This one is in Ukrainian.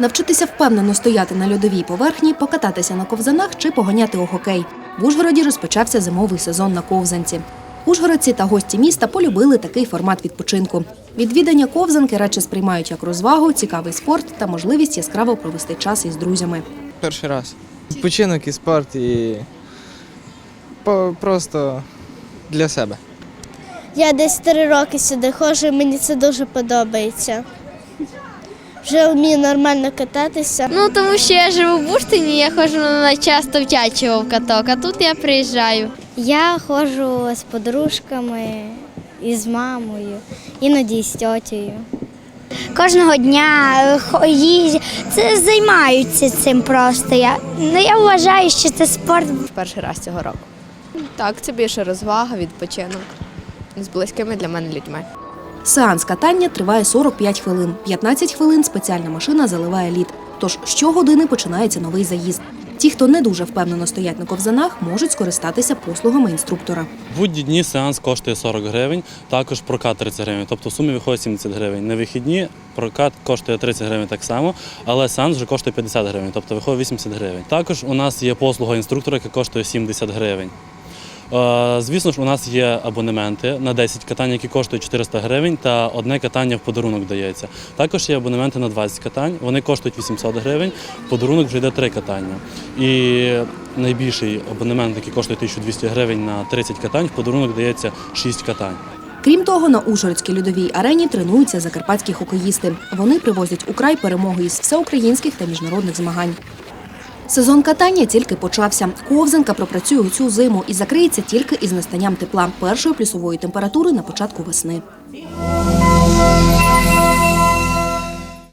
Навчитися впевнено стояти на льодовій поверхні, покататися на ковзанах чи поганяти у хокей. В Ужгороді розпочався зимовий сезон на ковзанці. Ужгородці та гості міста полюбили такий формат відпочинку. Відвідання ковзанки радше сприймають як розвагу, цікавий спорт та можливість яскраво провести час із друзями. Перший раз. Відпочинок і спорт, і просто для себе. Я десь три роки сюди ходжу, мені це дуже подобається. Вже вмію нормально кататися. Ну тому що я живу в Буштині, я ходжу на часто в Тячево в каток, а тут я приїжджаю. Я ходжу з подружками і з мамою, іноді з тьотєю. Кожного дня е, їздять, це займаються цим просто. Я, ну, я вважаю, що це спорт перший раз цього року. Так, це більше розвага, відпочинок з близькими для мене людьми. Сеанс катання триває 45 хвилин. 15 хвилин спеціальна машина заливає лід. Тож щогодини починається новий заїзд. Ті, хто не дуже впевнено стоять на ковзанах, можуть скористатися послугами інструктора. Будні дні сеанс коштує 40 гривень, також прокат 30 гривень, тобто в сумі виходить 70 гривень. На вихідні прокат коштує 30 гривень так само, але сеанс вже коштує 50 гривень, тобто виходить 80 гривень. Також у нас є послуга інструктора, яка коштує 70 гривень. Е, Звісно ж, у нас є абонементи на 10 катань, які коштують 400 гривень, та одне катання в подарунок дається. Також є абонементи на 20 катань, вони коштують 800 гривень, подарунок вже йде 3 катання. І найбільший абонемент, який коштує 1200 гривень на 30 катань, в подарунок дається 6 катань. Крім того, на Ужгородській льодовій арені тренуються закарпатські хокеїсти. Вони привозять у край перемоги із всеукраїнських та міжнародних змагань. Сезон катання тільки почався. Ковзанка пропрацює цю зиму і закриється тільки із настанням тепла першої плюсової температури на початку весни.